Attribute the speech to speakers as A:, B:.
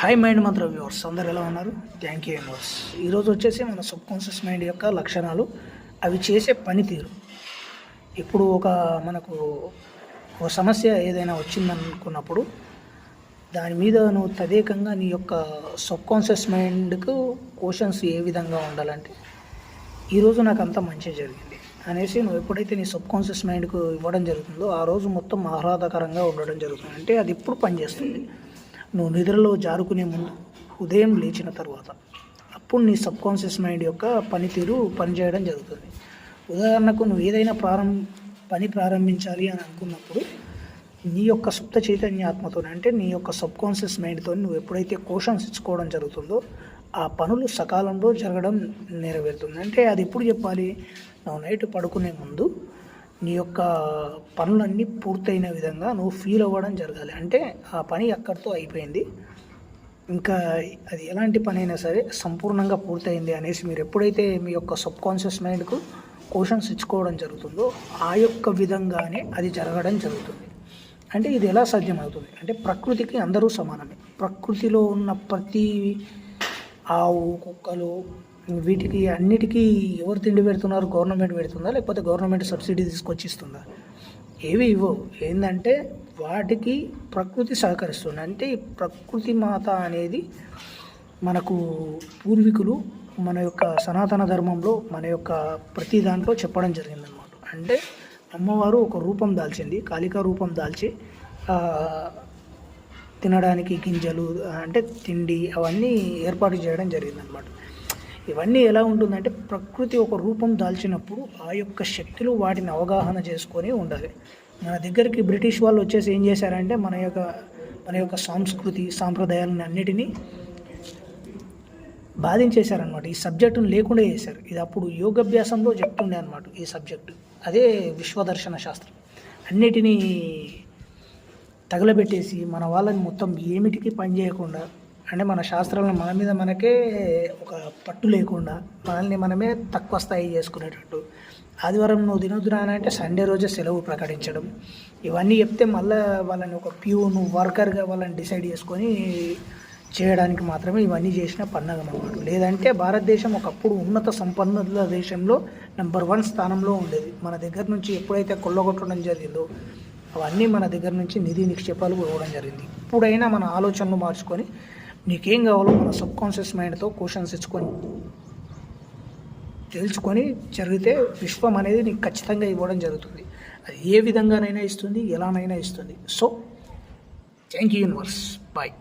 A: High mind మంత్ర viewers అందరు ఎలా ఉన్నారు? థ్యాంక్ యూ వ్యూవర్స్ ఈరోజు వచ్చేసి మన సబ్ కాన్షియస్ మైండ్ యొక్క లక్షణాలు. అవి చేసే పనితీరు. ఇప్పుడు ఒక మనకు ఒక సమస్య ఏదైనా వచ్చిందనుకున్నప్పుడు దాని మీద నువ్వు తదేకంగా నీ యొక్క సబ్ కాన్షియస్ మైండ్కు క్వశ్చన్స్ ఏ విధంగా ఉండాలంటే ఈరోజు నాకు అంత మంచి జరిగింది. అనేసి నువ్వు ఎప్పుడైతే నీ సబ్ కాన్షియస్ మైండ్కు ఇవ్వడం జరుగుతుందో ఆ రోజు మొత్తం ఆహ్లాదకరంగా ఉండడం జరుగుతుంది. అంటే అది ఇప్పుడు పనిచేస్తుంది? నువ్వు నిద్రలో జారుకునే ముందు ఉదయం లేచిన తర్వాత. అప్పుడు నీ సబ్ కాన్షియస్ మైండ్ యొక్క పనితీరు పనిచేయడం జరుగుతుంది. ఉదాహరణకు నువ్వు ఏదైనా ప్రారంభ పని ప్రారంభించాలి అని అనుకున్నప్పుడు నీ యొక్క సుప్త చైతన్యాత్మతో అంటే నీ యొక్క సబ్ కాన్షియస్ మైండ్తో నువ్వు ఎప్పుడైతే క్వశ్చన్స్ ఇచ్చుకోవడం జరుగుతుందో ఆ పనులు సకాలంలో జరగడం నెరవేరుతుంది. అంటే అది ఎప్పుడు చెప్పాలి? నువ్వు నైట్ పడుకునే ముందు నీ యొక్క పనులన్నీ పూర్తయిన విధంగా నువ్వు ఫీల్ అవ్వడం జరగాలి. అంటే ఆ పని అక్కడితో అయిపోయింది? ఇంకా అది ఎలాంటి పని అయినా సరే సంపూర్ణంగా పూర్తయింది అనేసి మీరు ఎప్పుడైతే మీ యొక్క సబ్ కాన్షియస్ మైండ్కు క్వశ్చన్స్ ఇచ్చుకోవడం జరుగుతుందో ఆ యొక్క విధంగానే అది జరగడం జరుగుతుంది. అంటే ఇది ఎలా సాధ్యమవుతుంది? అంటే ప్రకృతికి అందరూ సమానమే. ప్రకృతిలో ఉన్న ప్రతి ఆవు కుక్కలు వీటికి అన్నిటికీ ఎవరు తిండి పెడుతున్నారు? గవర్నమెంట్ పెడుతుందా? లేకపోతే గవర్నమెంట్ సబ్సిడీ తీసుకొచ్చి ఇస్తుందా ఏవి ఇవ్వవు. ఏంటంటే వాటికి ప్రకృతి సహకరిస్తుంది. అంటే ప్రకృతి మాత అనేది మనకు పూర్వీకులు మన యొక్క సనాతన ధర్మంలో మన యొక్క ప్రతి దాంట్లో చెప్పడం జరిగిందనమాట అంటే అమ్మవారు ఒక రూపం దాల్చింది కాళికా రూపం దాల్చి తినడానికి గింజలు అంటే తిండి అవన్నీ ఏర్పాటు చేయడం జరిగిందనమాట ఇవన్నీ ఎలా ఉంటుందంటే ప్రకృతి ఒక రూపం దాల్చినప్పుడు ఆ యొక్క శక్తులు వాటిని అవగాహన చేసుకొని ఉండాలి. మన దగ్గరికి బ్రిటిష్ వాళ్ళు వచ్చేసి ఏం చేశారంటే మన యొక్క మన యొక్క సంస్కృతి సాంప్రదాయాలను అన్నిటినీ బాధించేశారనమాట ఈ సబ్జెక్టును లేకుండా చేశారు. ఇది అప్పుడు యోగాభ్యాసంలో చెప్తుండే అనమాట ఈ సబ్జెక్టు. అదే విశ్వదర్శన శాస్త్రం. అన్నిటినీ తగలబెట్టేసి మన వాళ్ళని మొత్తం ఏమిటికి పని చేయకుండా అంటే మన శాస్త్రంలో మన మీద మనకే ఒక పట్టు లేకుండా మనల్ని మనమే తక్కువ స్థాయి చేసుకునేటట్టు. ఆదివారం నువ్వు తినొద్దురా అని అంటే సండే రోజే సెలవు ప్రకటించడం. ఇవన్నీ చెప్తే మళ్ళీ వాళ్ళని ఒక ప్యూను వర్కర్గా వాళ్ళని డిసైడ్ చేసుకొని చేయడానికి మాత్రమే ఇవన్నీ చేసిన పండగ అన్నమాట. లేదంటే భారతదేశం ఒకప్పుడు ఉన్నత సంపన్నుల దేశంలో నెంబర్ వన్ స్థానంలో ఉండేది. మన దగ్గర నుంచి ఎప్పుడైతే కొల్లగొట్టడం జరిగిందో అవన్నీ మన దగ్గర నుంచి నిధి నిక్షేపాలు ఇవ్వడం జరిగింది. ఇప్పుడైనా మన ఆలోచనలు మార్చుకొని నీకేం కావాలో మన సబ్కాన్షియస్ మైండ్తో క్వశ్చన్స్ ఇచ్చుకొని తెలుసుకొని జరిగితే విశ్వం అనేది నీకు ఖచ్చితంగా ఇవ్వడం జరుగుతుంది. అది ఏ విధంగానైనా ఇస్తుంది ఎలానైనా ఇస్తుంది. So thank you universe. Bye